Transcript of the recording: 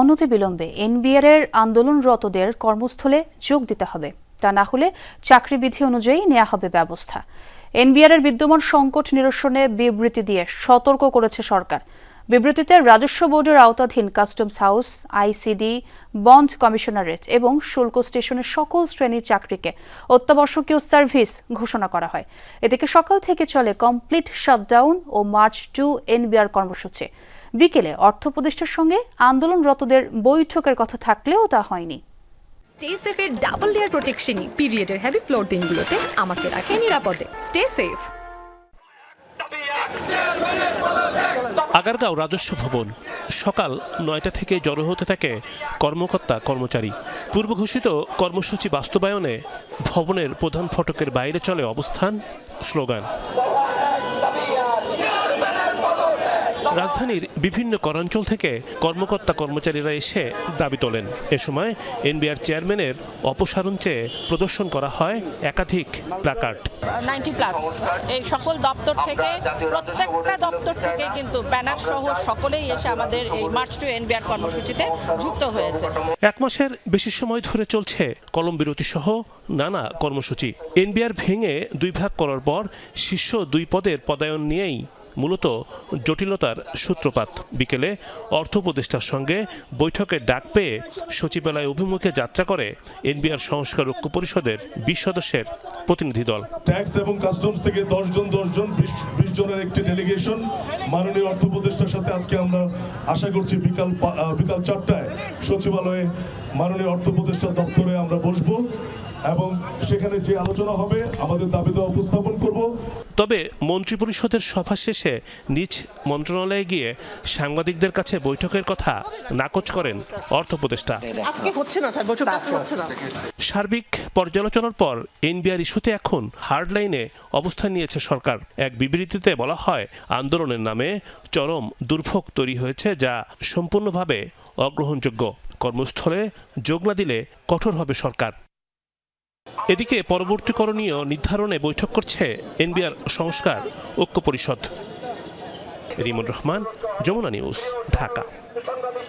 অনতিবিলম্বে এনবিআর এর আন্দোলনরতদের কর্মস্থলে যোগ দিতে হবে। তা না হলে চাকরি বিধি অনুযায়ী নেওয়া হবে ব্যবস্থা। এনবিআর এর বিদ্যমান সংকট নিরসনে বিবৃতি দিয়ে সতর্ক করেছে সরকার। বিবৃতিতে রাজস্ব বোর্ডের আওতাধীন customs house ICD bond commissionerate এবং শুল্ক স্টেশনের সকল শ্রেণির চাকরিকে অত্যাবশ্যকীয় সার্ভিস ঘোষণা করা হয়। এদিকে সকাল থেকে চলে কমপ্লিট শাটডাউন ও মার্চ টু এনবিআর কর্মসূচি। বিকেলে অর্থ উপদেষ্টার সঙ্গে আন্দোলনরতদের বৈঠকের কথা থাকলেও তা হয়নি। স্টে সেফের ডাবল লেয়ার প্রোটেকশনই পিরিয়ডের হেভি ফ্লোর দিনগুলোতে আমাকে রাখে নিরাপদে। স্টে সেফ আগারগাঁও রাজস্ব ভবন। সকাল নয়টা থেকে জড়ো হতে থাকে কর্মকর্তা কর্মচারী। পূর্ব ঘোষিত কর্মসূচি বাস্তবায়নে ভবনের প্রধান ফটকের বাইরে চলে অবস্থান স্লোগান। রাজধানীর বিভিন্ন করাঞ্চল থেকে কর্মকর্তা কর্মচারীরা এসে দাবি তোলেন। এ সময় এনবিআর চেয়ারম্যানের অপসারণ চেয়ে প্রদর্শন করা হয় একাধিক প্ল্যাকার্ড নাইনটি প্লাস। এই সকল দপ্তর থেকে প্রত্যেকটা দপ্তর থেকে কিন্তু ব্যানার সহ সকলেই এসে আমাদের এই মার্চ টু এনবিআর কর্মসূচিতে যুক্ত হয়েছে। এক মাসের বেশি সময় ধরে চলছে কলম বিরতি সহ নানা কর্মসূচি। এনবিআর ভেঙে দুই ভাগ করার পর শীর্ষ দুই পদের পদায়ন নিয়েই মূলত জটিলতার সূত্রপাত। বিকেলে অর্থ উপদেষ্টার সঙ্গে বৈঠকে ডাক পেয়ে সচিবালয় অভিমুখে যাত্রা করে এনবিআর সংস্কার ঐক্য পরিষদের বিশ সদস্যের প্রতিনিধি দল। ট্যাক্স এবং কাস্টমস থেকে দশ জন দশ জন, বিশ জনের একটি ডেলিগেশন। মাননীয় অর্থ উপদেষ্টার সাথে আজকে আমরা আশা করছি বিকাল বিকাল চারটায় সচিবালয়ে মাননীয় অর্থ উপদেষ্টা দপ্তরে আমরা বসবো। এবং সেখানে যে আলোচনা হবে, আমাদের দাবি দেওয়া উপস্থাপন তবে মন্ত্রিপরিষদের সভা শেষে নিজ মন্ত্রণালয়ে গিয়ে সাংবাদিকদের কাছে বৈঠকের কথা নাকচ করেন অর্থ উপদেষ্টা। সার্বিক পর্যালোচনার পর এনবিআর ইস্যুতে এখন হার্ডলাইনে অবস্থান নিয়েছে সরকার। এক বিবৃতিতে বলা হয় আন্দোলনের নামে চরম দুর্ভোগ তৈরি হয়েছে যা সম্পূর্ণভাবে অগ্রহণযোগ্য। কর্মস্থলে যোগ না দিলে কঠোর হবে সরকার। এদিকে পরবর্তীকরণীয় নির্ধারণে বৈঠক করছে এনবিআর সংস্কার ঐক্য পরিষদ। রিমন রহমান যমুনা নিউজ ঢাকা।